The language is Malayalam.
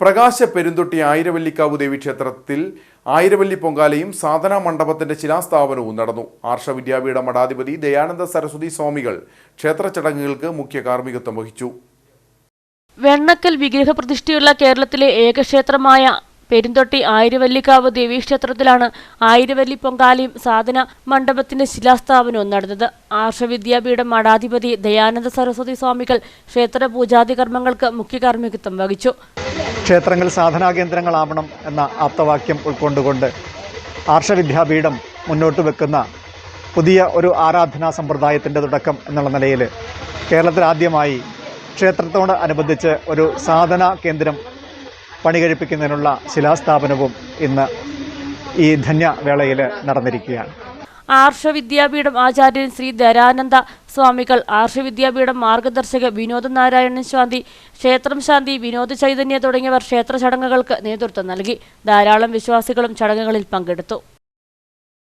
പ്രകാശ പെരുന്തൊട്ടി ആയിരവല്ലിക്കാവ് ദേവീക്ഷേത്രത്തിൽ ആയിരവല്ലി പൊങ്കാലയും സാധനാ മണ്ഡപത്തിന്റെ ശിലാസ്ഥാപനവും നടന്നു. ആർഷ വിദ്യാപീഠ മഠാധിപതി ദയാനന്ദ സരസ്വതി സ്വാമികൾ ക്ഷേത്ര ചടങ്ങുകൾക്ക് മുഖ്യ കാർമ്മികത്വം വഹിച്ചു. വെണ്ണക്കൽ വിഗ്രഹപ്രതിഷ്ഠയുള്ള കേരളത്തിലെ ഏക ക്ഷേത്രമായ പെരുന്തൊട്ടി ആയിരവല്ലിക്കാവ് ദേവീക്ഷേത്രത്തിലാണ് ആയിരവല്ലി പൊങ്കാലയും സാധന മണ്ഡപത്തിന്റെ ശിലാസ്ഥാപനവും നടന്നത്. ആർഷവിദ്യാപീഠം മഠാധിപതി ദയാനന്ദ സരസ്വതി സ്വാമികൾ ക്ഷേത്ര പൂജാതി കർമ്മങ്ങൾക്ക് മുഖ്യ കാർമ്മികത്വം വഹിച്ചു. ക്ഷേത്രങ്ങൾ സാധനാ സാധനാകേന്ദ്രങ്ങളാവണം എന്ന ആപ്തവാക്യം ഉൾക്കൊണ്ടുകൊണ്ട് ആർഷവിദ്യാപീഠം മുന്നോട്ട് വെക്കുന്ന പുതിയ ഒരു ആരാധനാ സമ്പ്രദായത്തിന്റെ തുടക്കം എന്നുള്ള നിലയിൽ കേരളത്തിൽ ആദ്യമായി ക്ഷേത്രത്തോട് അനുബന്ധിച്ച് ഒരു സാധന കേന്ദ്രം പണികഴിപ്പിക്കുന്നതിനുള്ള ശിലാസ്ഥാപനവും ഇന്ന് ഈ ധന്യവേളയിൽ നടന്നിരിക്കുകയാണ്. ആർഷവിദ്യാപീഠം ആചാര്യൻ ശ്രീ ധരാനന്ദ സ്വാമികൾ ആർഷവിദ്യാപീഠം മാർഗദർശക വിനോദ നാരായണൻ ശാന്തി ക്ഷേത്രം ശാന്തി വിനോദ ചൈതന്യ തുടങ്ങിയവർ ക്ഷേത്ര ചടങ്ങുകൾക്ക് നേതൃത്വം നൽകി. ധാരാളം വിശ്വാസികളും ചടങ്ങുകളിൽ പങ്കെടുത്തു.